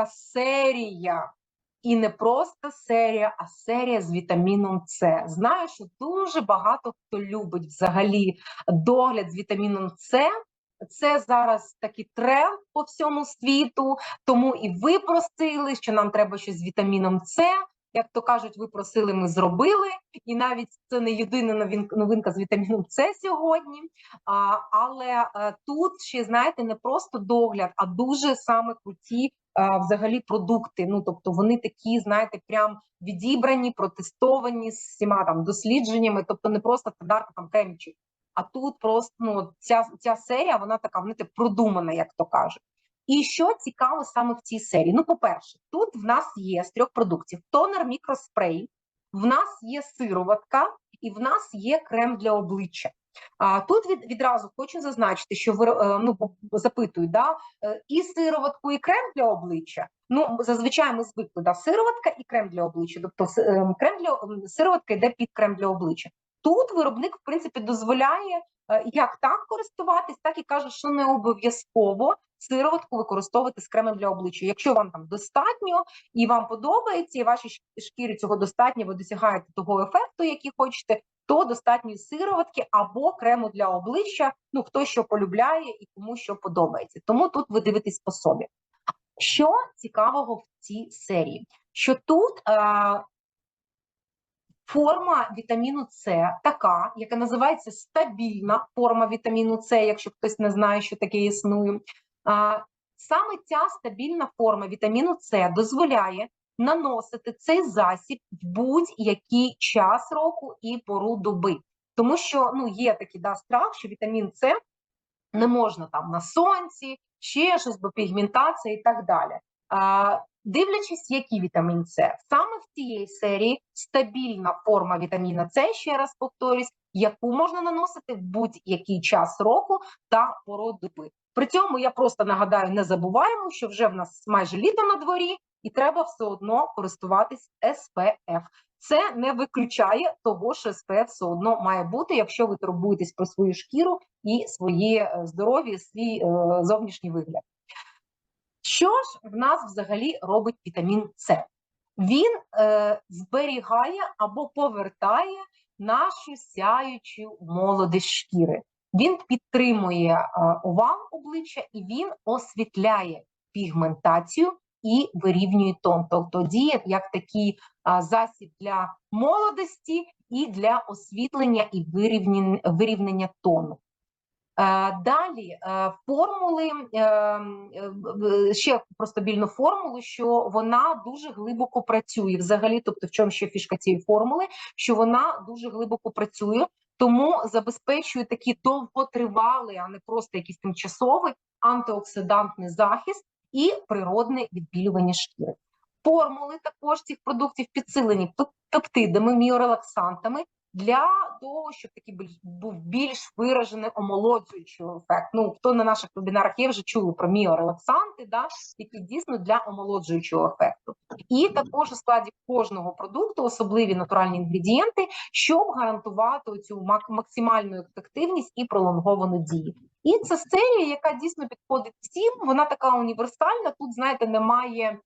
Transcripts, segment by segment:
така серія. І не просто серія, а серія з вітаміном С. Знаю, що дуже багато хто любить взагалі догляд з вітаміном С. Це зараз такий тренд по всьому світу, тому і ви просили, що нам треба щось з вітаміном С. Як то кажуть, ви просили, ми зробили, і навіть це не єдина новинка з вітаміном С сьогодні. Але е, тут ще знаєте не просто догляд, а дуже саме круті взагалі продукти. Ну тобто вони такі, знаєте, прям відібрані, протестовані з всіма там дослідженнями, тобто не просто стандартно там кремчик. А тут просто ну ця, ця серія, вона така знаєте, продумана, як то кажуть. І що цікаво саме в цій серії? Ну, по-перше, тут в нас є з трьох продуктів тонер мікроспрей, в нас є сироватка, і в нас є крем для обличчя. А тут від, відразу хочу зазначити, що ви е, ну запитують, да е, і сироватку, і крем для обличчя. Ну зазвичай ми звикли да, сироватка і крем для обличчя. Тобто е, крем для сироватка йде під крем для обличчя. Тут виробник, в принципі, дозволяє е, як так користуватись, так і каже, що не обов'язково сироватку використовувати з кремом для обличчя. Якщо вам там достатньо і вам подобається, і вашій шкірі цього достатньо, ви досягаєте того ефекту, який хочете, то достатньо сироватки або крему для обличчя. Ну хто що полюбляє і кому що подобається. Тому тут ви дивитесь по собі. Що цікавого в цій серії? Що тут е, форма вітаміну С така, яка називається стабільна форма вітаміну С, якщо хтось не знає, що таке існує. Саме ця стабільна форма вітаміну С дозволяє наносити цей засіб в будь-який час року і пору доби. Тому що ну, є такий да, страх, що вітамін С не можна там на сонці, ще щось, бо пігментація і так далі. А, дивлячись, який вітамін С, саме в цієї серії стабільна форма вітаміна С, ще раз повторюсь, яку можна наносити в будь-який час року та пору доби. При цьому я просто нагадаю, не забуваємо, що вже в нас майже літо на дворі, і треба все одно користуватись SPF. Це не виключає того, що SPF все одно має бути, якщо ви турбуєтесь про свою шкіру і своє е, здоров'я, свій е, зовнішній вигляд. Що ж в нас взагалі робить вітамін С? Він е, зберігає або повертає нашу сяючу молодість шкіри. Він підтримує е, овал обличчя і він освітляє пігментацію і вирівнює тон. Тобто діє як такий а, засіб для молодості і для освітлення і вирівняння, вирівняння тону. Е, Далі е, формули е, ще про стабільну формулу, що вона дуже глибоко працює. Взагалі, тобто, в чому ще фішка цієї формули, що вона дуже глибоко працює, тому забезпечує такий довготривалий, а не просто якийсь тимчасовий антиоксидантний захист і природне відбілювання шкіри. Формули також цих продуктів підсилені пеп- пептидами, міорелаксантами для того, щоб такий був більш виражений омолоджуючий ефект. Ну хто на наших вебінарах є, вже чули про міорелаксанти, да, які дійсно для омолоджуючого ефекту. І також у складі кожного продукту особливі натуральні інгредієнти, щоб гарантувати цю максимальну ефективність і пролонговану дію. І це серія, яка дійсно підходить всім. Вона така універсальна. Тут, знаєте, немає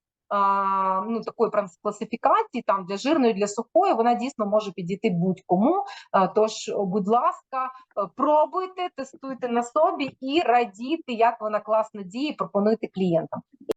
ну такої прям класифікації там для жирної, для сухої. Вона дійсно може підійти будь-кому. Тож, будь ласка, е, пробуйте, тестуйте на собі і радійте, як вона класно діє, пропонуйте клієнтам.